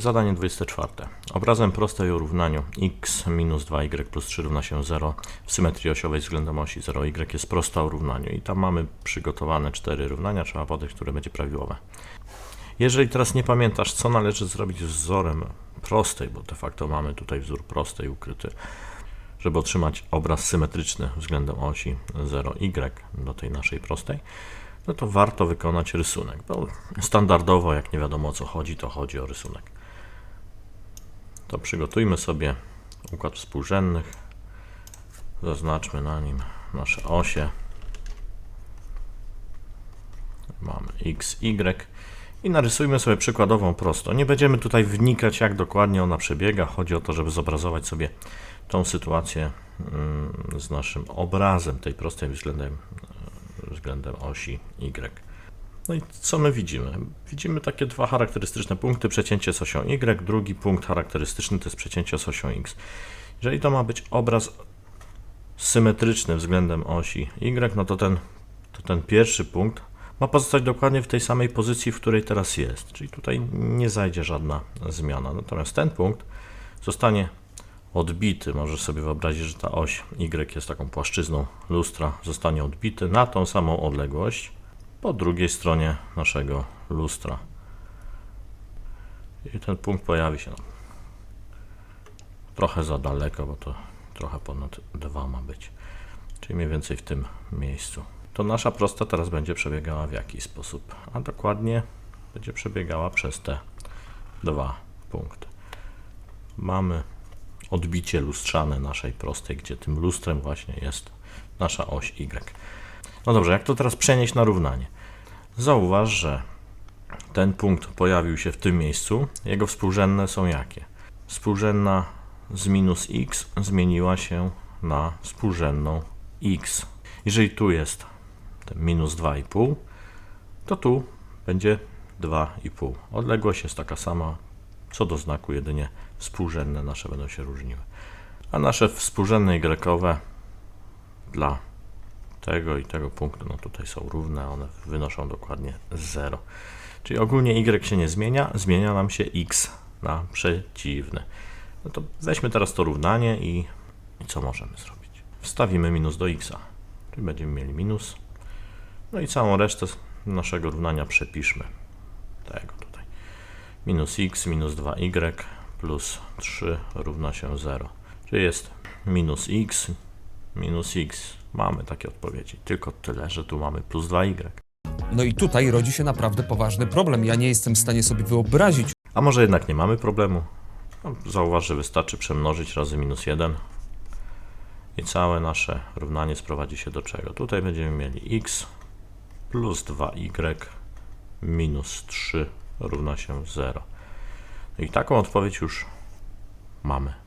Zadanie 24. Obrazem prostej o równaniu x minus 2y plus 3 równa się 0 w symetrii osiowej względem osi 0y jest prosta o równaniu. I tam mamy przygotowane cztery równania, trzeba podać, które będzie prawidłowe. Jeżeli teraz nie pamiętasz, co należy zrobić z wzorem prostej, bo de facto mamy tutaj wzór prostej ukryty, żeby otrzymać obraz symetryczny względem osi 0y do tej naszej prostej, no to warto wykonać rysunek. Bo standardowo, jak nie wiadomo o co chodzi, to chodzi o rysunek. To przygotujmy sobie układ współrzędnych. Zaznaczmy na nim nasze osie. Mamy x, y i narysujmy sobie przykładową prostą. Nie będziemy tutaj wnikać, jak dokładnie ona przebiega. Chodzi o to, żeby zobrazować sobie tą sytuację mm, z naszym obrazem tej prostej względem, względem osi y. No i co my widzimy? Widzimy takie dwa charakterystyczne punkty, przecięcie z osią y, drugi punkt charakterystyczny to jest przecięcie z osią x. Jeżeli to ma być obraz symetryczny względem osi y, no to ten, to ten pierwszy punkt ma pozostać dokładnie w tej samej pozycji, w której teraz jest. Czyli tutaj nie zajdzie żadna zmiana. Natomiast ten punkt zostanie odbity. Możesz sobie wyobrazić, że ta oś Y jest taką płaszczyzną lustra. Zostanie odbity na tą samą odległość po drugiej stronie naszego lustra. I ten punkt pojawi się no, trochę za daleko, bo to trochę ponad 2 ma być. Czyli mniej więcej w tym miejscu to nasza prosta teraz będzie przebiegała w jaki sposób? A dokładnie będzie przebiegała przez te dwa punkty. Mamy odbicie lustrzane naszej prostej, gdzie tym lustrem właśnie jest nasza oś Y. No dobrze, jak to teraz przenieść na równanie? Zauważ, że ten punkt pojawił się w tym miejscu. Jego współrzędne są jakie? Współrzędna z minus x zmieniła się na współrzędną x. Jeżeli tu jest minus 2,5, to tu będzie 2,5. Odległość jest taka sama, co do znaku jedynie współrzędne nasze będą się różniły. A nasze współrzędne y dla tego i tego punktu, no tutaj są równe, one wynoszą dokładnie 0. Czyli ogólnie y się nie zmienia, zmienia nam się x na przeciwny. No to weźmy teraz to równanie i, i co możemy zrobić? Wstawimy minus do x, czyli będziemy mieli minus no i całą resztę naszego równania przepiszmy. Tego. Minus x minus 2y plus 3 równa się 0. Czyli jest minus x minus x. Mamy takie odpowiedzi. Tylko tyle, że tu mamy plus 2y. No i tutaj rodzi się naprawdę poważny problem. Ja nie jestem w stanie sobie wyobrazić, A może jednak nie mamy problemu? No, zauważ, że wystarczy przemnożyć razy minus 1 i całe nasze równanie sprowadzi się do czego? Tutaj będziemy mieli x plus 2y minus 3 równa się 0. No I taką odpowiedź już mamy.